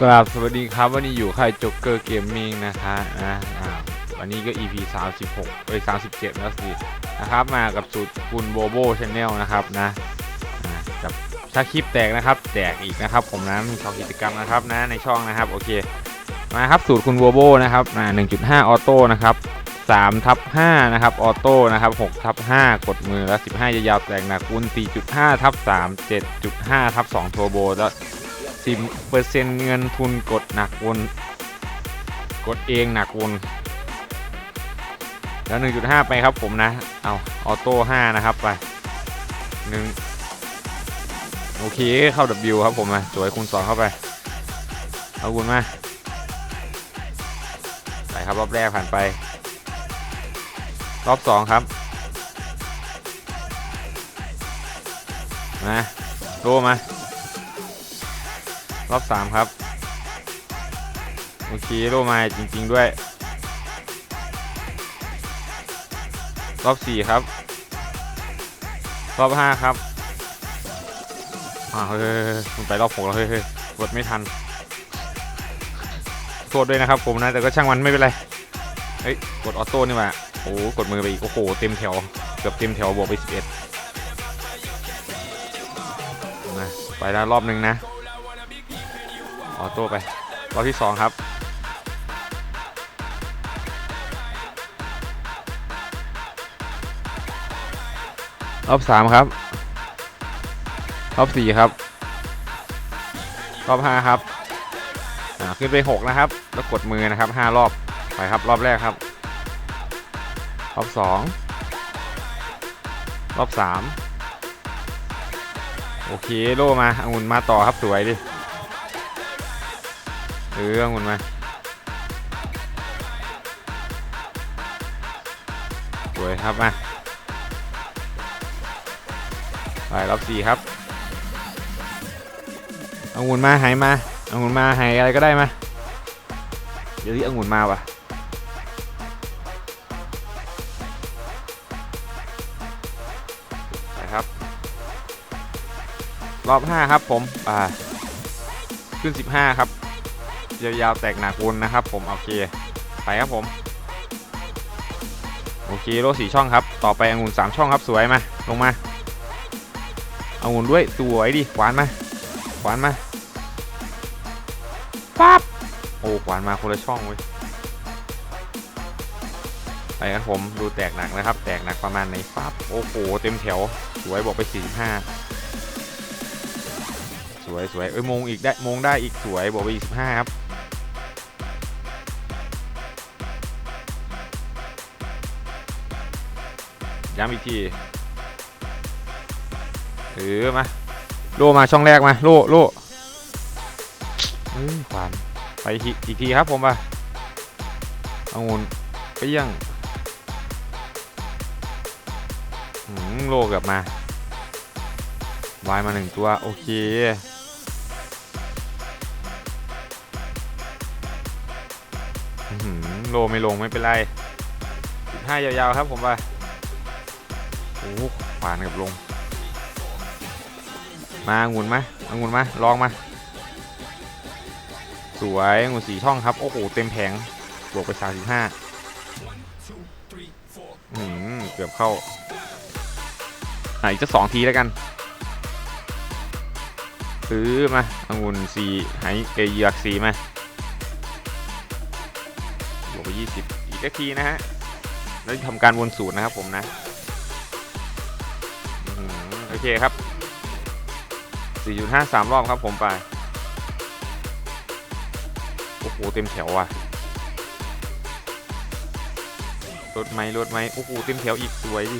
กราบสวัสดีครับวันนี้อยู่ค่ายจ็กเกอร์เกมมิ่งนะคะนะอ่าวันนี้ก็ EP 36เอ้ย37 แล้วสินะครับมากับสูตรคุณโบโบชาแนลนะครับนะกับถ้าคลิปแตกนะครับ แตกอีกนะครับผมนะมีช่องกิจกรรมนะครับนะในช่องนะครับโอเคมาครับสูตรคุณโบโบนะครับอ่า1.5 ออโต้นะครับ3ทับ5นะครับออโต้นะครับ6ทับ5กดมือแล้ว 15 ยาวๆแตกหนักคูณ4.5ทับ3 7.5ทับ2โทโบแล้ว สิบเปอร์เซ็นต์เงินทุนกดหนักวนกดเองหนักวน แล้ว 1.5 ไปครับผมนะ เอาออโต้5นะครับไปหนึ่งโอเคเข้า W ครับผมมาสวยคูณ2เข้าไป เอาคุณมาไปครับรอบแรกผ่านไป รอบ 2 ครับมาโลมา รอบ3ครับ โอเคโลมาจริง ๆ ด้วย รอบ4ครับ รอบ5ครับอ่าวเฮ้ยมันไปรอบ6แล้วเฮ้ยกดไม่ทันโทษด้วยนะครับผมนะ แต่ก็ช่างมันไม่เป็นไร เฮ้ย กดออโต้นี่หว่าโอ้กดมือไปอีก โอ้โห เต็มแถว เกือบเต็มแถวบวกไป 11มาไปแล้วรอบหนึ่งนะ ออโต้ไปรอบที่2ครับรอบ3ครับรอบ4ครับรอบ5ครับขึ้นไป6นะครับ แล้วกดมือนะครับ5รอบไปครับรอบแรกครับ รอบ2รอบ3โอเคโล่มาองุ่นมาต่อครับสวยดิ เออองุ่นมาสวยครับมาไปรอบสี่ครับอางุ่นมาหายมาอางุ่นมาหายอะไรก็ได้มาเดี๋ยวที่อางุ่นมาว่ะไปครับ รอบห้าครับผมอ่าขึ้น15ครับ ยาวๆแตกหนักวนนะครับผมโอเคไปครับผมโอเคโลสี่ช่องครับ ต่อไปองุ่นสามช่องครับสวยมาลงมาองุ่นด้วยสวยดิขวานมาขวานมาปั๊บโอ้ขวานมาคนละช่องเว้ยไปครับผมดูแตกหนักนะครับ แตกหนักประมาณไหนปั๊บโอ้โหเต็มแถวสวยบอกไป 45 สวยสวยเอ้ยมงอีกได้มงได้อีกสวยบอกไปอีก15ครับ ย้ำอีกทีเออมาโลมาช่องแรกมาโลโลเฮ้ยขวานไปอีกทีครับผมป่ะเอางุนเปี้ยงหืมโลกลับมาวายมาหนึ่งตัว โอเคโลไม่ลงไม่เป็นไร15ยาวๆครับผมป่ะ โอ้โหขวานกับลง มาองุ่นมาองุ่นมาลองมา สวยองุ่นสีช่องครับ โอ้โห เต็มแผงบวกไป35อืมเกือบเข้าอะอีกจะสองทีแล้วกัน ซื้อมาองุ่นสีหายเอยือกสีมาบวกไป20อีกสักทีนะฮะ แล้วทำการวนสูตรนะครับผมนะ เคครับ 4.5 3 รอบครับผมไป โอ้โห เต็มแถวอะรถไหมรถไหมโอ้โห เต็มแถวอีกสวยดิ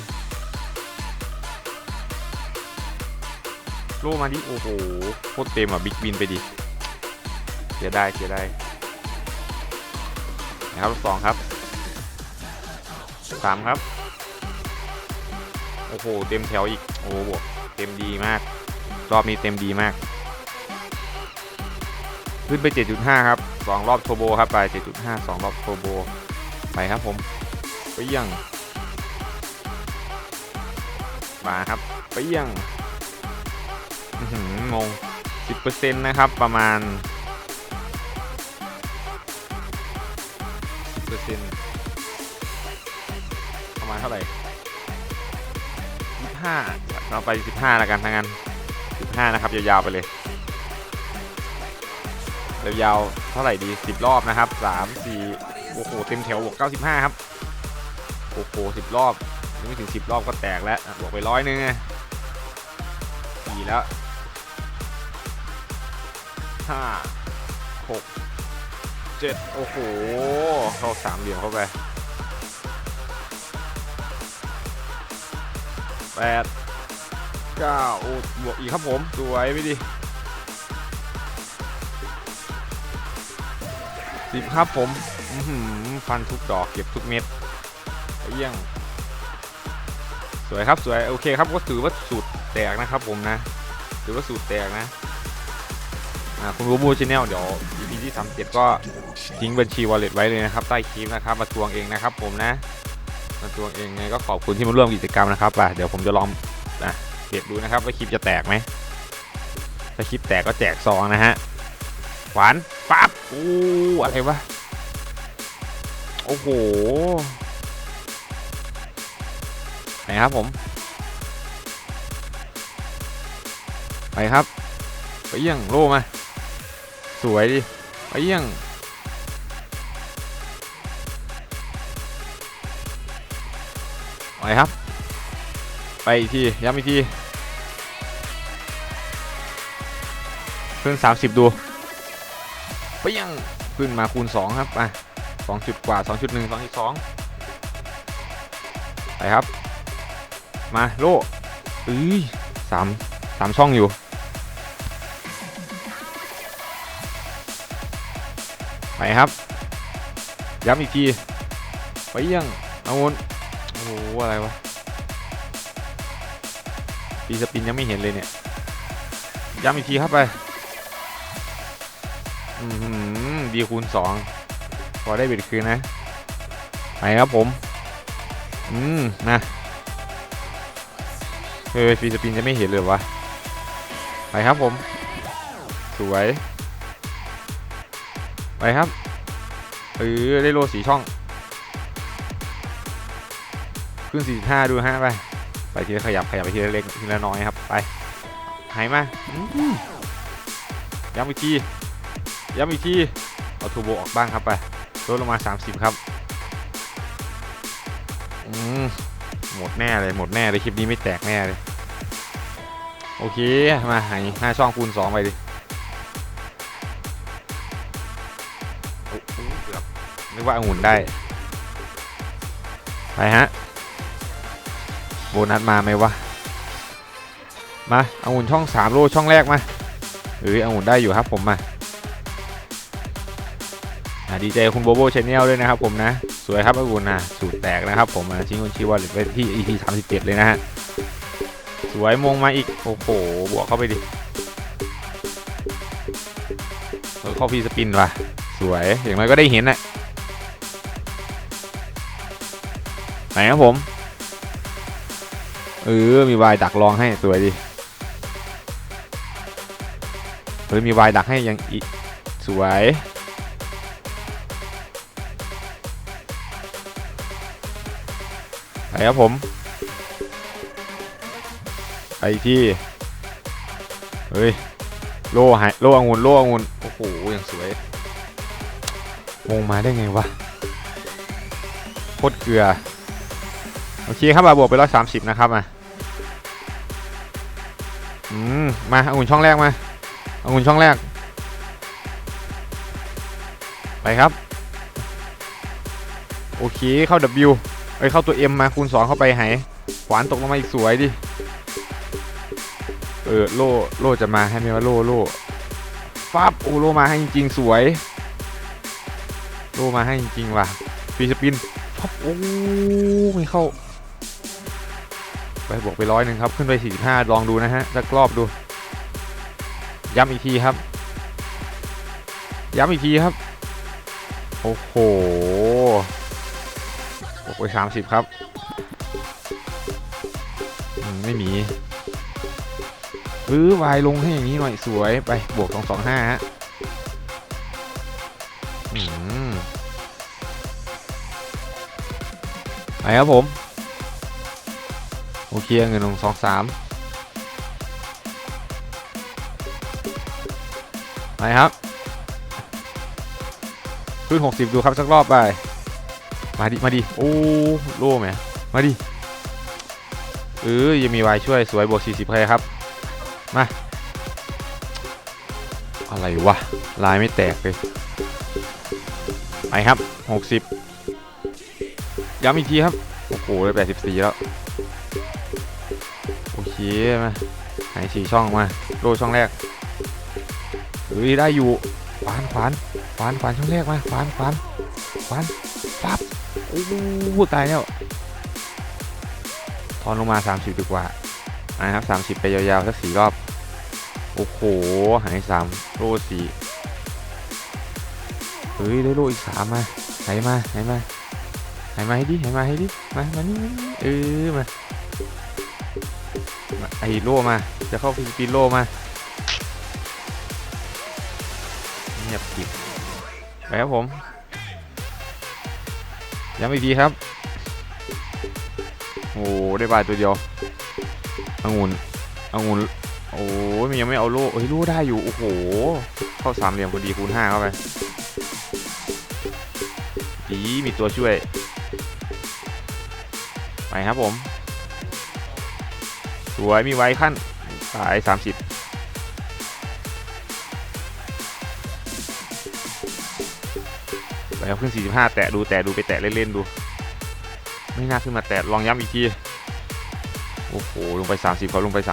โลมาดิ โอ้โห โคตรเต็มอะ บิ๊กบินไปดิ เสียได้เสียได้นะครับรอบสองครับสามครับ โอ้โห เต็มแถวอีก โอ้โห เต็มดีมาก รอบนี้เต็มดีมาก ขึ้นไป 7.5 ครับ 2 รอบโทโบครับไป 7.5 2 รอบโทโบ ไปครับผมไปยังมาครับไปยังงง 10%นะครับประมาณ 10%ประมาณเท่าไหร่ ห้าเราไปสิบห้าแล้วกันทั้งนั้นสิบห้านะครับยาวๆไปเลยยาวๆเท่าไหร่ดีสิบรอบนะครับสามสี่โอ้โหเต็มแถวบวกเก้าสิบห้าครับโอ้โหสิบรอบยังไม่ถึงสิบรอบก็แตกแล้วบวกไปร้อยนึงสี่แล้วห้าหกเจ็ดโอ้โหเข้าสามเหลี่ยมเข้าไป แปดเก้าโอ้บวกอีกครับผมสวยไม่ดีสิบครับผมฟันทุกดอกเก็บทุกเม็ดเยี่ยง สวยครับสวยโอเคครับก็ถือว่าสูตรแตกนะครับผมนะถือว่าสูตรแตกนะคุณรู้บูชแนลเดี๋ยว EP ที่ 37 ก็ทิ้งบัญชี wallet ไว้เลยนะครับ ใต้คลิปนะครับ มาทวงเองนะครับผมนะ มาทวเองไงก็ขอบคุณที่มาร่วมกิจกรรมนะครับอะเดี๋ยวผมจะลองอะเก็บดูนะครับว่าคลิปจะแตกไหมถ้าคลิปแตกก็แจกซองนะฮะหวานปั๊บอู้อะไรวะโอ้โหไหนครับผม ไปครับ ไปเยี่ยงโล่มา สวยดิ ไปเยี่ยง ไปครับ ไปอีกที ย้ำอีกที ขึ้น 30 ดูไปยังขึ้นมาคูณ 2 ครับอะ2จุดกว่า 2.1 2.2 ไปครับ มาโล่เอ้ยสามสามช่องอยู่ ไปครับ ย้ำอีกที ไปยังเอาวน โอ้โหอะไรวะปีสปินยังไม่เห็นเลยเนี่ย ย้ำอีกทีครับไป อือหือดีคูณสองพอได้เบ็ดคืนนะ ไปครับผม อืม นะเออปีสปินจะไม่เห็นเลยวะ ไปครับผม สวย ไปครับ เออ ได้โลสีช่อง ขึ้น 45 ดูฮะไป ไปทีละขยับขยับไปทีละเล็กทีละน้อยครับ ไป หายมาย้ำอีกที ย้ำอีกที เอาทูโบออกบ้างครับไป ลดลงมา 30 ครับหมดแน่เลย หมดแน่เลย คลิปนี้ไม่แตกแน่เลย โอเค มาหายห้าช่องคูณ2ไปดิเกือบนึกว่าองุ่นได้ ไปฮะ โบนัสมาไหมวะ มาอางุ่นช่อง3โลช่องแรกมาเอ้ยอางุ่นได้อยู่ครับผมมาดีใจคุณโบโบชแนลด้วยนะครับผมนะ สวยครับองุ่นนะสูตรแตกนะครับผมนะทิ้งคุณชีวอลไว้ที่ EP 37 เลยนะฮะ สวยมงมาอีก โอ้โห บวกเข้าไปดิเข้าพีสปินว่ะ สวยอย่างไรก็ได้เห็นน่ะไหนครับผม เออ มีวายดักรองให้สวยดิเฮ้ยมีวายดักให้ยังอีสวยไปครับผม ไปที่ เฮ้ย โล่หายโล่องุ่นโล่องุ่นโอ้โหยังสวยมงมาได้ไงวะโคตรเกลือ โอเคครับมาบวกไปร้อยสามสิบนะครับมา อืมมาอุ่นช่องแรกมาอุ่นช่องแรก ไปครับ โอเคเข้า W เอ้ยเข้าตัว M มาคูณ2เข้าไปหายขวานตกลงมาอีกสวยดิ เออโล่โล่จะมาให้ไหมว่าโล่โล่ฟับโอ้โล่มาให้จริงๆสวย โล่มาให้จริงๆว่ะฟีสปินฟับโอ้ไม่เข้า บวกไปร้อยหนึ่งครับ ขึ้นไป45ลองดูนะฮะสักรอบดู ย้ำอีกทีครับ ย้ำอีกทีครับ โอ้โหบวกไป30 ครับมไม่มีรื้อวายลงให้อย่างนี้หน่อยสวยไปบวก225ฮะอืมไปครับผม โอเคเงินลงสองสามไปครับ ขึ้น 60 ดูครับ สักรอบไป มาดิ มาดิ โอ้โล่ไหมมาดิ เออยังมีวายช่วยสวยบวก 40ใครครับ มา อะไรวะ ลายไม่แตกเลย ไปครับ 60 ย้ำอีกทีครับ โอ้โหได้84 แล้ว โอเคมาหายสี่ช่องมาโลช่องแรกเฮ้ยได้อยู่ขวานขวานขวานขวานช่องแรกมาขวานขวานขวานปั๊บโอ้โหตายแล้วทอนลงมา 30 ดีกว่านะครับ 30 ไปยาวๆ สักสี่รอบ โอ้โห หายสามโลสี่เฮ้ย ได้โลอีกสามมาไหนมาไหนมาไหนมาให้ดิไหนมาให้ดิ มา มานี่เออ มา ไอโลมา จะเข้าฟิลิปปินโลมาเงียบกิบไปครับผมย้ำอีกทีครับ โอ้ได้บายตัวเดียวองุ่นองุ่นโอ้ยมันยังไม่เอาโล่เฮ้ยโล่ได้อยู่ โอ้โห เข้าสามเหลี่ยมพอดีคูณห้าเข้าไปดีมีตัวช่วย ไปครับผม วยมีไว้ขั้นสาย 30ไปครับขึ้น 45 แตะดูแตะดูไปแตะเล่นๆดู ไม่น่าขึ้นมาแตะลองย้ำอีกที โอ้โห ลงไป 30เขาลงไป 30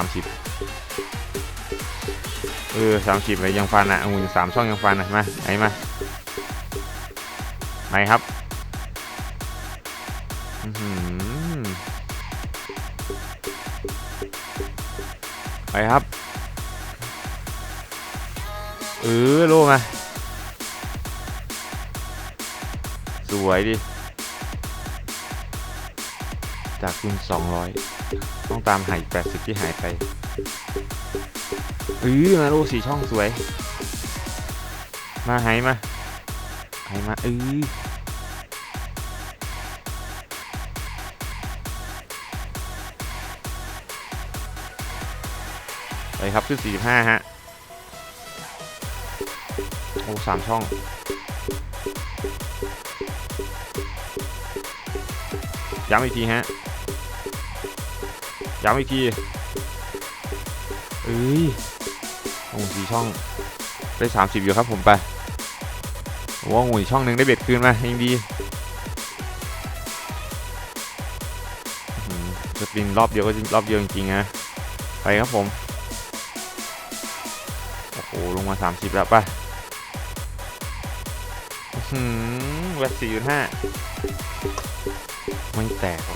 เออ 30 เลยยังฟันอะองุ่นสามช่องยังฟันอะมาไหนมาไหนครับ อือหือ ไปครับ เออโลมาสวยดิ จากคุณ 200 ต้องตามหาย80 ที่หายไปเออมาโลสีช่องสวย มาหายมาหายมาเออ ไปครับขึ้น 45 ฮะ โอ้สามช่อง ย้ำอีกทีฮะ ย้ำอีกทีเอ้ยโอ้สี่ช่อง ได้ 30 อยู่ครับผมไปโอ้โหอีกช่องหนึ่งได้เบ็ดคืนมายังดีอื้อหือจะปินรอบเดียวก็รอบเดียวจริงๆนะไปครับผม อ้โหลงมา30แล้วปอื้อหืมแวดสี่ห้าไม่แตก โอ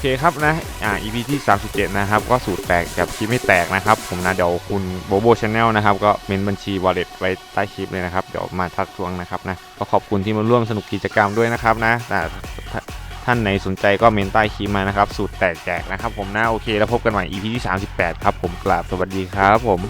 เคครับนะ อ่า EP ที่ 37 นะครับ ก็สูตรแตกกับคลิปไม่แตกนะครับ ผมนะ เดี๋ยวคุณโบโบชาแนลนะครับ ก็เมนบัญชี wallet ไว้ใต้คลิปเลยนะครับ เดี๋ยวมาทักทวงนะครับนะ ก็ขอบคุณที่มาร่วมสนุกกิจกรรมด้วยนะครับนะแต่ถ้าท่านไหนสนใจก็เมนใต้คลิปมานะครับ สูตรแตกแจกนะครับ ผมนะ โอเค แล้วพบกันใหม่ EP ที่ 38 ครับ ผมกราบสวัสดีครับผม